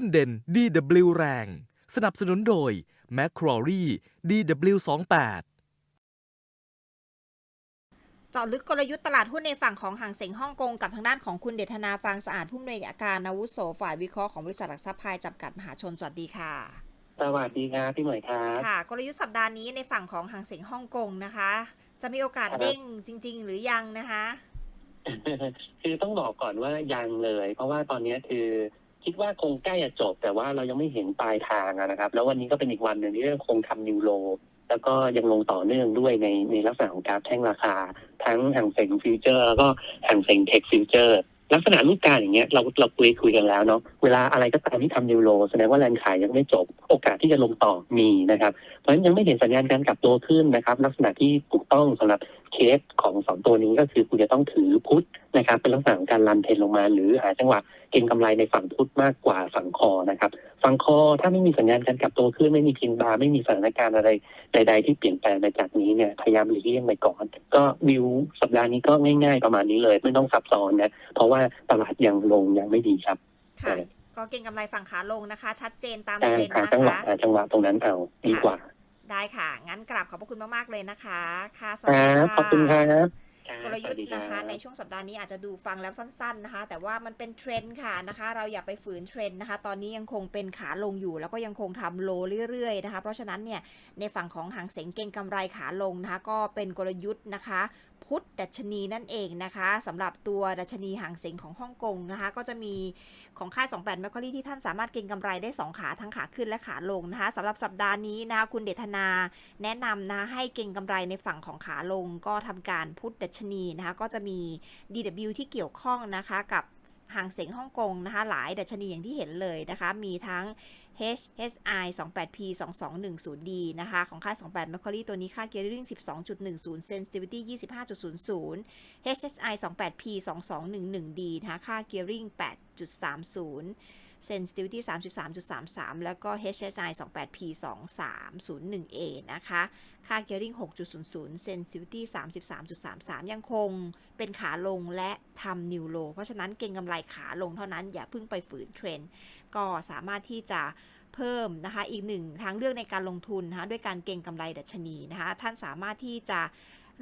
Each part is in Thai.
หุ้นเด่น DW แรง สนับสนุนโดย m c q u a r i e DW28 เจาะลึกกลยุทธ์ตลาดหุ้นในฝั่งของห่างเสงฮ่องกงกับทางด้านของคุณเดชนาฟางสะอาดผู้อำนวยการอาวุโสฝ่ายวิเคราะห์ของบริษัทหลักทรัพย์พายจำกัดมหาชนสวัสดีค่ะสวัสดีครับพี่หมวยครับค่ะ กลยุทธ์สัปดาห์นี้ในฝั่งของห่างเสงฮ่องกงนะคะ จะมีโอกาสครับเด้งจริง ๆ หรือยังนะคะ คือต้องบอกก่อนว่ายังเลย เพราะว่าตอนนี้คือ คิดว่าคงใกล้จะจบ แต่ว่าเรายังไม่เห็นปลายทางนะครับ แล้ววันนี้ก็เป็นอีกวันหนึ่งที่คงทำนิวโล แล้วก็ยังลงต่อเนื่องด้วยในในลักษณะของกราฟแท่งราคา ทั้งห่างเซ็งฟิวเจอร์ แล้วก็ห่างเซ็งเทคฟิวเจอร์ลักษณะรูปการอย่างเงี้ยเราเราคุยคุยกันแล้วเนาะเวลาอะไรก็ตามที่ทำนิวโลแสดงว่าแรงขายยังไม่จบ โอกาสที่จะลงต่อมีนะครับ เพราะฉะนั้นยังไม่เห็นสัญญาณการกลับตัวขึ้นนะครับ ลักษณะที่ถูกต้องสำหรับ เคสของสองตัวนี้ก็คือคุณจะต้องถือพุทธนะครับ เป็นลักษณะของการรันเทรนลงมา หรือหาจังหวะเก็งกำไรในฝั่งพุทธมากกว่าฝั่งคอนะครับฝั่งคอถ้าไม่มีสัญญาณการกลับตัวขึ้นไม่มีพินบาร์ไม่มีสถานการณ์อะไรใด ๆ ที่เปลี่ยนแปลงไปจากนี้เนี่ยพยายามหลีกเลี่ยงไปก่อน ก็วิวสัปดาห์นี้ก็ง่าย ๆ ประมาณนี้เลย ไม่ต้องซับซ้อนนะเพราะว่าตลาดยังลงยังไม่ดีครับค่ะก็เก็งกำไรฝั่งขาลงนะคะ ชัดเจนตามกาเทรรนด์หานะจังหวะคะหาจังหวะตรงนั้นเอาดีกว่า ได้ค่ะ งั้นกราบขอบพระคุณมากๆเลยนะคะ ค่ะสควัสดีรับค่ะขอบคุณครับกลยุทธ์สวัสดีนะรัคะบในช่วงสัปดาห์นี้อาจจะดูฟังแล้วสั้น ๆนะคะ แต่ว่ามันเป็นเทรนด์ค่ะนะคะ เราอย่าไปฝืนเทรนด์นะคะ ตอนนี้ยังคงเป็นขาลงอยู่ แล้วก็ยังคงทำโลเรื่อยๆนะคะ เพราะฉะนั้นเนี่ยในฝั่งของหางเสงเก่งกำไรขาลงนะคะ ก็เป็นกลยุทธ์นะคะ พุทธดัชนีนั่นเองนะคะสำหรับตัวดัชนีหางเสงของฮ่องกงนะคะ ก็จะมีของค่าย28 m มคคอรี่ที่ท่านสามารถเก็งกำไรได้ 2 ขาทั้งขาขึ้นและขาลงนะคะสำหรับสัปดาห์นี้นะคะคุณเดชนาแนะนำนะให้เก็งกำไรในฝั่งของขาลง ก็ทำการพุทธดัชนีนะคะก็จะมี DW ที่เกี่ยวข้องนะคะกับ หางเสงฮ่องกงนะคะหลายดัชนีอย่างที่เห็นเลยนะคะ มีทั้ง HSI 28P 2210D นะคะ ของค่า 28 Macquarie ตัวนี้ค่า Gearing 12.10 Sensitivity 25.00 HSI 28P 2211D นะคะ ค่า Gearing 8.30 Sensitivity 33.33 แล้วก็ HSI 28P 2301A นะคะ ค่า Gearing 6.00 Sensitivity 33.33 ยังคงเป็นขาลงและทำนิวโล เพราะฉะนั้นเก็งกำไรขาลงเท่านั้นอย่าเพิ่งไปฝืนเทรนด์ก็สามารถที่จะเพิ่มนะคะอีกหนึ่งทางเลือกในการลงทุนนะคะด้วยการเก็งกำไรดัชนีนะคะท่านสามารถที่จะ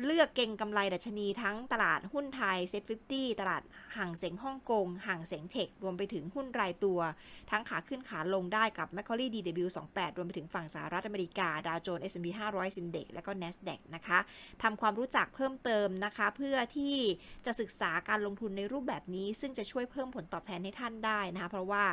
เลือกเก็งกำไรดัชนีทั้งตลาดหุ้นไทยเซ็ต50ตลาดห่างเสงฮ่องกงห่างเสงเทค รวมไปถึงหุ้นรายตัว ทั้งขาขึ้นขาลงได้กับ m a c q u a r i e DW28 รวมไปถึงฝั่งสหรัฐอเมริกา ดาวโจนส์ S&P 500 Index และก็ NASDAQ นะคะทำความรู้จักเพิ่มเติมนะคะ เพื่อที่จะศึกษาการลงทุนในรูปแบบนี้ ซึ่งจะช่วยเพิ่มผลตอบแทนให้ท่านได้นะคะเพราะว่า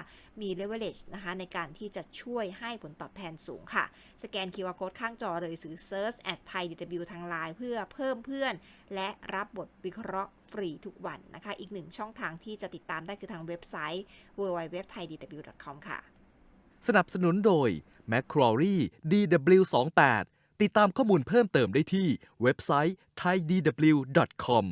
มี leverage นะคะในการที่จะช่วยให้ผลตอบแทนสูงค่ะ สแกน QR Code ข้างจอเลยหรือ search at thai DW ทางไลน์เพื่อเพิ่มเพื่อน และรับบทวิเคราะห์ฟรีทุกวันนะคะ อีกหนึ่งช่องทางที่จะติดตามได้คือทางเว็บไซต์ www.thaidw.com ค่ะ สนับสนุนโดย m c q u a r i e DW28 ติดตามข้อมูลเพิ่มเติมได้ที่เว็บไซต์ thaidw.com